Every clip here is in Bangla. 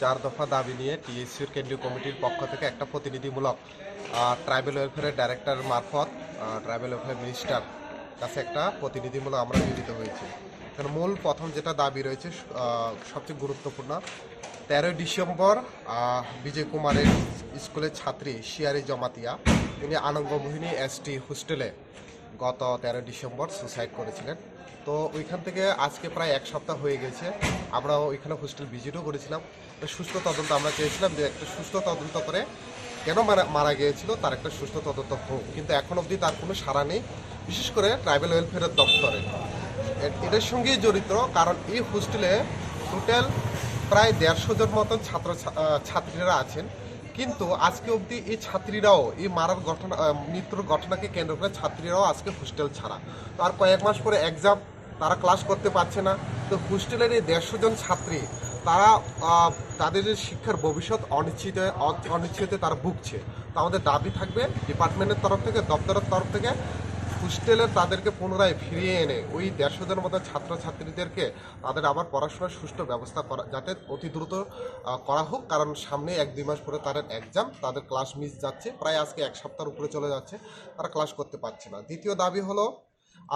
চার দফা দাবি নিয়ে টিএসসির কেন্দ্রীয় কমিটির পক্ষ থেকে একটা প্রতিনিধিমূলক ট্রাইবেল ওয়েলফেয়ারের ডাইরেক্টর মারফত ট্রাইবেল ওয়েলফেয়ার মিনিস্টার কাছে একটা প্রতিনিধিমূলক আমরা মিলিত হয়েছি। এখানে মূল প্রথম যেটা দাবি রয়েছে সবচেয়ে গুরুত্বপূর্ণ, তেরোই ডিসেম্বর বিজয় কুমারের স্কুলের ছাত্রী শিয়ারি জমাতিয়া, তিনি আনন্দমোহিনী এসটি হোস্টেলে গত তেরো ডিসেম্বর সুসাইড করেছিলেন। তো ওইখান থেকে আজকে প্রায় এক সপ্তাহ হয়ে গেছে। আমরা ওইখানে হোস্টেল ভিজিটও করেছিলাম। সুস্থ তদন্ত আমরা চেয়েছিলাম যে একটা সুস্থ তদন্ত করে কেন মারা গিয়েছিল, তার একটা সুস্থ তদন্ত হোক। কিন্তু এখন অবধি তার কোনো সাড়া নেই। বিশেষ করে ট্রাইবেল ওয়েলফেয়ারের দপ্তরে। এটার সঙ্গেই জড়িত, কারণ এই হোস্টেলে টোটাল প্রায় দেড়শো জন মতন ছাত্র ছাত্রীরা আছেন। কিন্তু আজকে অবধি এই ছাত্রীরাও, এই মারার ঘটনা মৃত্যুর ঘটনাকে কেন্দ্র করে ছাত্রীরাও আজকে হোস্টেল ছাড়া। তো আর কয়েক মাস পরে এক্সাম তারা ক্লাস করতে পারছে না। তো হোস্টেলের এই দেড়শো জন ছাত্রী, তারা তাদের যে শিক্ষার ভবিষ্যৎ অনিশ্চিত অনিশ্চিতে তারা ভুগছে। তো আমাদের দাবি থাকবে ডিপার্টমেন্টের তরফ থেকে, দপ্তরের তরফ থেকে হোস্টেলে তাদেরকে পুনরায় ফিরিয়ে এনে ওই দেড়শো জনের মতো ছাত্রছাত্রীদেরকে তাদের আবার পড়াশোনার সুষ্ঠু ব্যবস্থা করা, যাতে অতি দ্রুত করা হোক। কারণ সামনে এক, দুই মাস পরে তাদের এক্সাম তাদের ক্লাস মিস যাচ্ছে। প্রায় আজকে এক সপ্তাহের উপরে চলে যাচ্ছে। তারা ক্লাস করতে পারছে না। দ্বিতীয় দাবি হলো,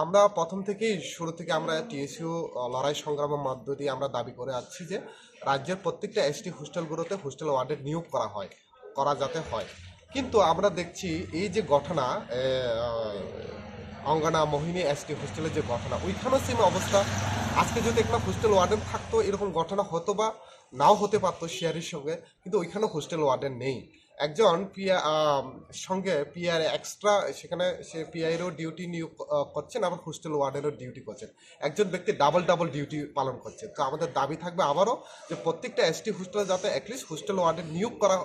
আমরা প্রথম থেকেই, শুরু থেকে আমরা টিএসইউ লড়াই সংগ্রামের মধ্য দিয়ে আমরা দাবি করে আসছি যে, রাজ্যের প্রত্যেকটা এসটি হোস্টেলগুলোতে হোস্টেল ওয়ার্ডের নিয়োগ করা হয়, করা যাতে হয়। কিন্তু আমরা দেখছি এই যে ঘটনা অঙ্গনা মোহিনী এসটি হোস্টেলের যে ঘটনা, ওইখানেও সেম অবস্থা। আজকে যদি একটা হোস্টেল ওয়ার্ডেন থাকতো, এরকম ঘটনা হতো বা নাও হতে পারতো শেয়ারের সঙ্গে, কিন্তু ওইখানেও হোস্টেল ওয়ার্ডেন নেই। একজন পিয়া সঙ্গে পিআর এক্সট্রা সেখানে সে পিআইয়েরও ডিউটি নিয়োগ করছেন আবার হোস্টেল ওয়ার্ডেরও ডিউটি করছেন। একজন ব্যক্তি ডাবল ডাবল ডিউটি পালন করছে তো আমাদের দাবি থাকবে আবারও যে প্রত্যেকটা এসটি হোস্টেলে যাতে অ্যাটলিস্ট হোস্টেল ওয়ার্ডের নিয়োগ করা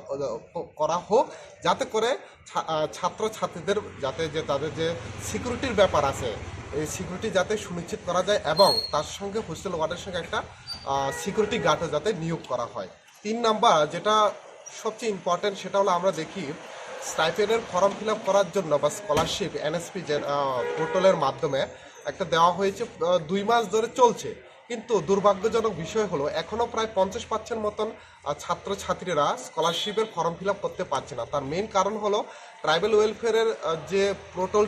করা হোক যাতে করে ছা- আহ, ছাত্রছাত্রীদের যাতে যে তাদের যে সিকিউরিটির ব্যাপার আছে এই সিকিউরিটি যাতে সুনিশ্চিত করা যায় এবং তার সঙ্গে হোস্টেল ওয়ার্ডের সঙ্গে একটা সিকিউরিটি গার্ডও যাতে নিয়োগ করা হয়। তিন নাম্বার যেটা সবচেয়ে ইম্পর্টেন্ট সেটা হলো আমরা দেখি স্টাইপেন্ডের ফর্ম ফিল আপ করার জন্য বা স্কলারশিপ এনএসপি পোর্টালের মাধ্যমে একটা দেওয়া হয়েছে দুই মাস ধরে চলছে। কিন্তু দুর্ভাগ্যজনক বিষয় হলো এখনও প্রায় পঞ্চাশ পার্সেন্ট মতন ছাত্রছাত্রীরা স্কলারশিপের ফর্ম ফিল আপ করতে পারছে না। তার মেন কারণ হলো ট্রাইবেল ওয়েলফেয়ারের যে পোর্টাল